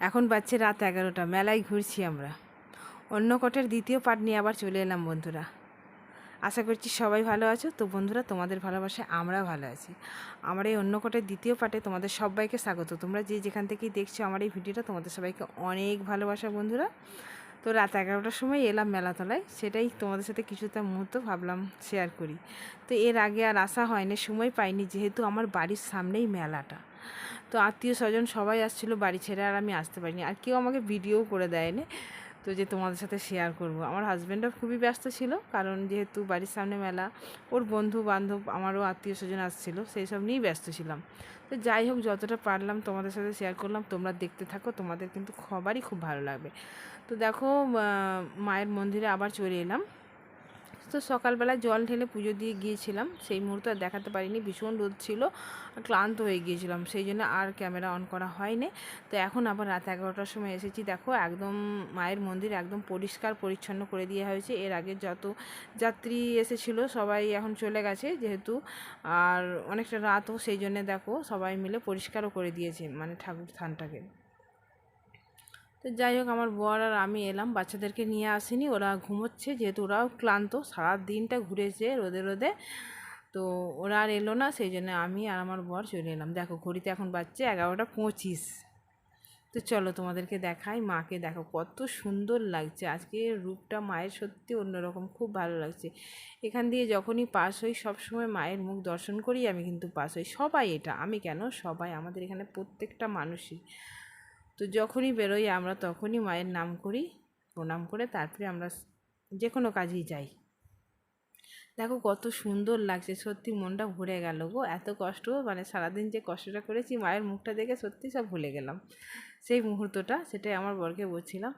এখন বাজছে রাত এগারোটা, মেলায় ঘুরছি আমরা। অন্য কটের দ্বিতীয় পার্ট নিয়ে আবার চলে এলাম বন্ধুরা। আশা করছি সবাই ভালো আছো। তো বন্ধুরা, তোমাদের ভালোবাসায় আমরা ভালো আছি। আমার এই অন্য কটের দ্বিতীয় পার্টে তোমাদের সবাইকে স্বাগত। তোমরা যে যেখান থেকেই দেখছ আমার এই ভিডিওটা, তোমাদের সবাইকে অনেক ভালোবাসা বন্ধুরা। তো রাত এগারোটার সময় এলাম মেলাতলায়। সেটাই তোমাদের সাথে কিছুটা মুহূর্ত ভাবলাম শেয়ার করি। তো এর আগে আর আসা হয়নি, সময় পাইনি, যেহেতু আমার বাড়ির সামনেই মেলাটা। তো আত্মীয় স্বজন সবাই আসছিল, বাড়ি ছেড়ে আর আমি আসতে পারিনি। আর কেউ আমাকে ভিডিও করে দেয়নি তো যে তোমাদের সাথে শেয়ার করব। আমার হাজব্যান্ডও খুবই ব্যস্ত ছিল, কারণ যেহেতু বাড়ির সামনে মেলা, ওর বন্ধু বান্ধব আমারও আত্মীয় স্বজন আসছিল, সেই সব নিয়েই ব্যস্ত ছিলাম। তো যাই হোক, যতটা পারলাম তোমাদের সাথে শেয়ার করলাম, তোমরা দেখতে থাকো, তোমাদের কিন্তু সবারই খুব ভালো লাগবে। তো দেখো মায়ের মন্দিরে আবার চলে এলাম। তো সকালবেলা জল ঢেলে পুজো দিয়ে গিয়েছিলাম। সেই মুহূর্তে আর দেখাতে পারিনি, ভীষণ রোদ ছিল, ক্লান্ত হয়ে গিয়েছিলাম। সেই জন্য আর ক্যামেরা অন করা হয়নি। তো এখন আবার রাত এগারোটার সময় এসেছি। দেখো, একদম মায়ের মন্দির একদম পরিষ্কার পরিচ্ছন্ন করে দেওয়া হয়েছে। এর আগে যত যাত্রী এসেছিল, সবাই এখন চলে গেছে যেহেতু। আর অনেকটা রাতও, সেই জন্য দেখো, সবাই মিলে পরিষ্কারও করে দিয়েছে মানে ঠাকুর স্থানটাকে। তো যাই হোক, আমার বর আর আমি এলাম, বাচ্চাদেরকে নিয়ে আসিনি, ওরা ঘুমোচ্ছে, যেহেতু ওরাও ক্লান্ত সারা দিনটা ঘুরেছে রোদে রোদে। তো ওরা আর এলো না, সেই জন্য আমি আর আমার বর চলে এলাম। দেখো, ঘড়িতে এখন বাজছে এগারোটা পঁচিশ। তো চলো তোমাদেরকে দেখাই, মাকে দেখো, কত সুন্দর লাগছে। আজকে রূপটা মায়ের সত্যি অন্যরকম, খুব ভালো লাগছে। এখান দিয়ে যখনই পাস হই, সবসময় মায়ের মুখ দর্শন করি, আমি কিন্তু পাস হই। সবাই এটা, আমি কেন? সবাই, আমাদের এখানে প্রত্যেকটা মানুষই। তো যখনই বেরোই আমরা তখনই মায়ের নাম করি, প্রণাম করে তারপরে আমরা যে কোনো কাজেই যাই। দেখো কত সুন্দর লাগছে, সত্যি মনটা ভরে গেল গো, এত কষ্ট মানে সারাদিন যে কষ্টটা করেছি, মায়ের মুখটা দেখে সত্যি সব ভুলে গেলাম। সেই মুহূর্তটা, সেটাই আমার বরকে বলছিলাম।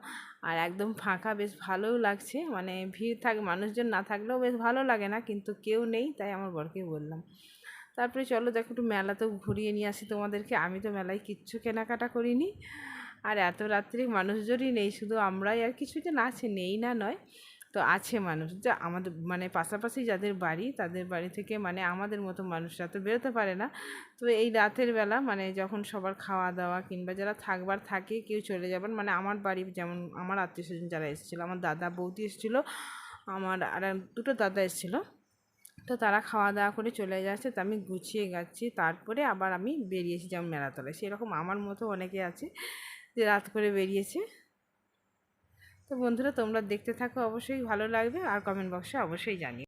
আর একদম ফাঁকা, বেশ ভালোও লাগছে মানে ভিড় থাক, মানুষজন না থাকলেও বেশ ভালো লাগে না, কিন্তু কেউ নেই, তাই আমার বরকে বললাম। তারপরে চলো দেখো একটু মেলাতেও ঘুরিয়ে নিয়ে আসি তোমাদেরকে। আমি তো মেলায় কিচ্ছু কেনাকাটা করিনি। আর এত রাত্রি মানুষজনই নেই, শুধু আমরাই আর কিছু যে না আছে নেই না নয়, তো আছে মানুষ। যা আমাদের মানে পাশাপাশি যাদের বাড়ি, তাদের বাড়ি থেকে মানে আমাদের মতো মানুষরা তো বেরোতে পারে না। তো এই রাতের বেলা মানে যখন সবার খাওয়া দাওয়া কিংবা যারা থাকবার থাকে, কেউ চলে যাবেন মানে আমার বাড়ি যেমন আমার আত্মীয় স্বজন যারা এসেছিল, আমার দাদা, বৌদি এসেছিল, আমার আর দুটো দাদা এসেছিল তো তারা খাওয়া দাওয়া করে চলে যাচ্ছে, তো আমি গুছিয়ে গেছি তারপরে আবার আমি বেরিয়েছি যেমন মেলাতলায়। সেরকম আমার মতো অনেকে আছে যে রাত করে বেরিয়েছে। তো বন্ধুরা, তোমরা দেখতে থাকো, অবশ্যই ভালো লাগবে। আর কমেন্ট বক্সে অবশ্যই জানিও।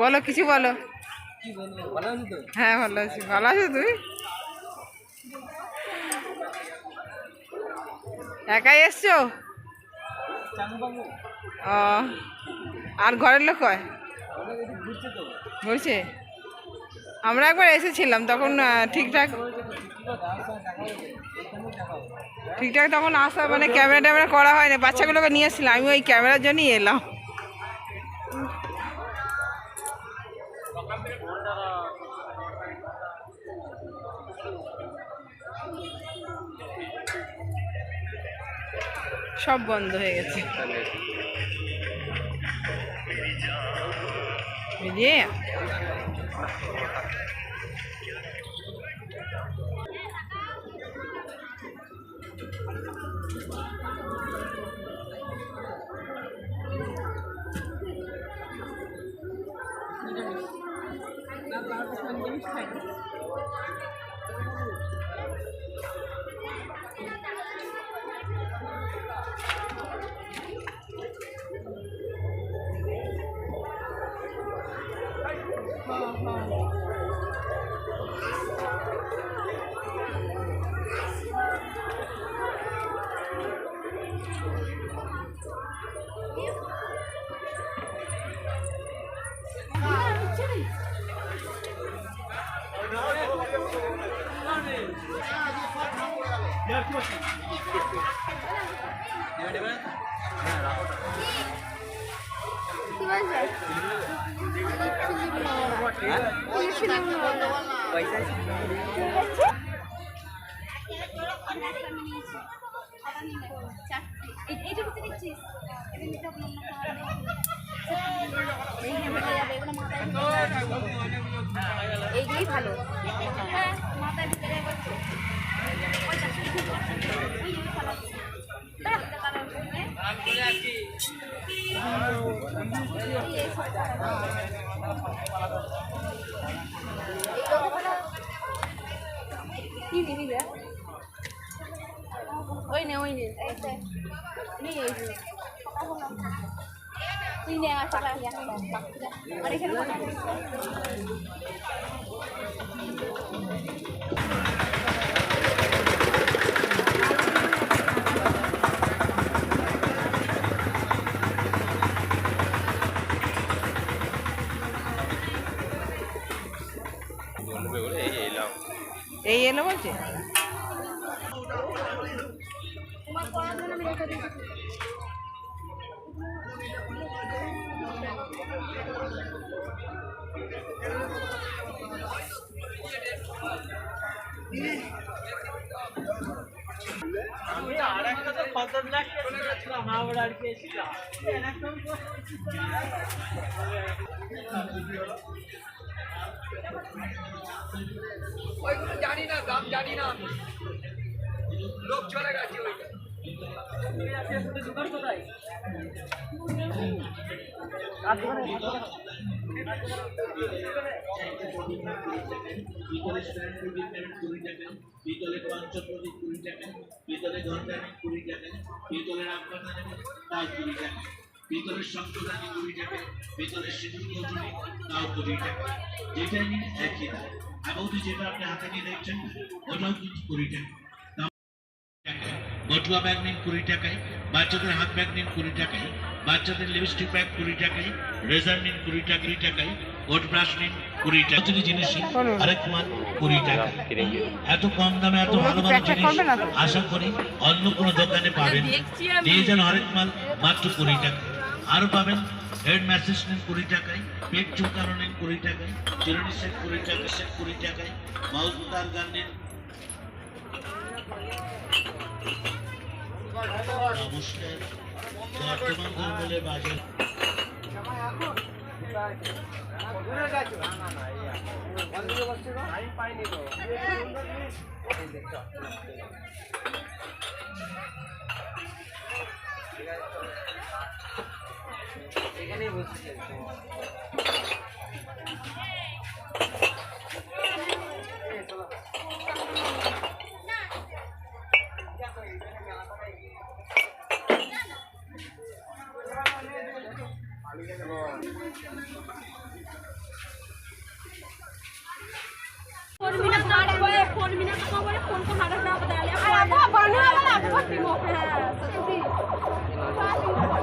বলো, কিছু বলো। হ্যাঁ ভালো আছি। ভালো আছো তুই? একাই এসছো? ও, আর ঘরের লোক হয় ঘুরছে আমরা একবার এসেছিলাম, তখন ঠিকঠাক ঠিকঠাক তখন আসা মানে ক্যামেরা ট্যামেরা করা হয়নি। বাচ্চাগুলোকে নিয়ে এসেছিলাম আমি ওই ক্যামেরার জন্যই এলাম। সব বন্ধ হয়ে গেছে। বুঝলি Oh, বলছে এইটুকু দিচ্ছিস এটা নিতে হবে অন্য এই হ্যাঁ যাবে এগুলো মাথায় এইগুলোই ভালো হ্যাঁ মাথায় দিতে যাবে ওইটা ওই যে ভালো দেখ কালার কি নিবি রে? ওই নে ওই নে। নি এই তুই নে আর টাকা আর এখানে কত এই এলো বলছে তোমার পড়াশোনা আমি আর একটা তো কত লাখ ছিলাম হাওড়া আর কি এসেছিলাম ওইগুলো জানি না, দাম জানি না। লোক চলে গেছে ওইটা। পিতলের স্ট্যান্ড কুড়ি টাকা কুড়ি টাকা পিতলের কুড়ি টাকা পিতলের আব্বাটা নেবেন তাও কুড়ি টাকা পিতলের শঙ্কদানি কুড়ি টাকা পিতলের সিঁদুর টাকা যেটা নিন একই দাম এবং যেটা আপনি হাতে নিয়ে দেখছেন ওটাও কিন্তু কুড়ি টাকা। বটুয়া ব্যাগ নিন কুড়ি টাকায় বাচ্চাদের হাত ব্যাগ নিন কুড়ি টাকায় বাচ্চাদের লিপস্টিক ব্যাগ কুড়ি টাকায় রেজার নিন কুড়ি টাকা কুড়ি টাকায় ওট ব্রাশ নিন কুড়ি টাকা। প্রতিটি জিনিস আরেক মাল কুড়ি টাকা। এত কম দামে এত ভালো ভালো জিনিস? আশা করি অন্য কোনো দোকানে পাবেন। না। নিয়ে যান হরেক মাল মাত্র কুড়ি টাকা। আরও পাবেন হেড ম্যাসেজ নেন কুড়ি টাকায় পেট চুলকানো নেন কুড়ি টাকায় চিরুনি সেট কুড়ি টাকা সেট কুড়ি টাকায় মাউস তার গান নেন। নমস্কার বর্তমান ধর্মলে বাজার এখানেই বসছি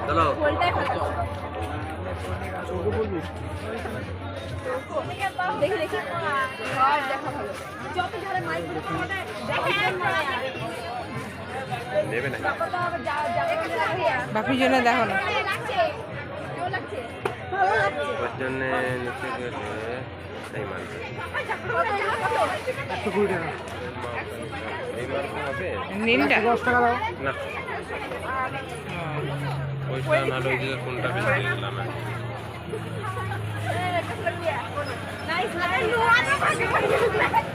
चलो চোখে বলবি দেখি দেখি আর দেখা ভালো যত ধরে মাইক দেখে নেবে না বাপির জন্য দেখো না। ওর জন্য নিতে গেলে এই মালটা একশো কুড়ি টাকা। এই মালটা হবে। নীলটা দশ টাকা দাও। না। পয়সা না রয়েছে কোনটা বেশি দেখলাম Nice, nice.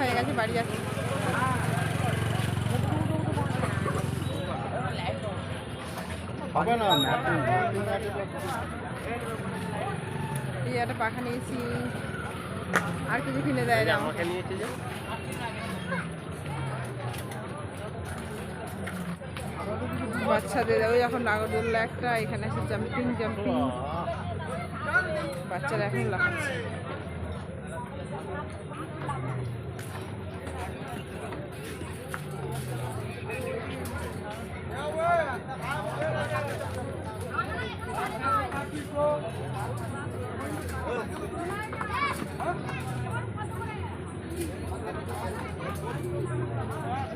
হয়ে গেছে বাড়ি যাচ্ছি। একটা পাখা নিয়েছি। আর কিছু কিনে দেয় না। আমাকে নিয়েছে যে বাচ্চাদের ওই এখন নাগরদোল্লা একটা এখানে আছে জাম্পিং জাম্পিং বাচ্চারা এখন লাফাচ্ছে। Thank you.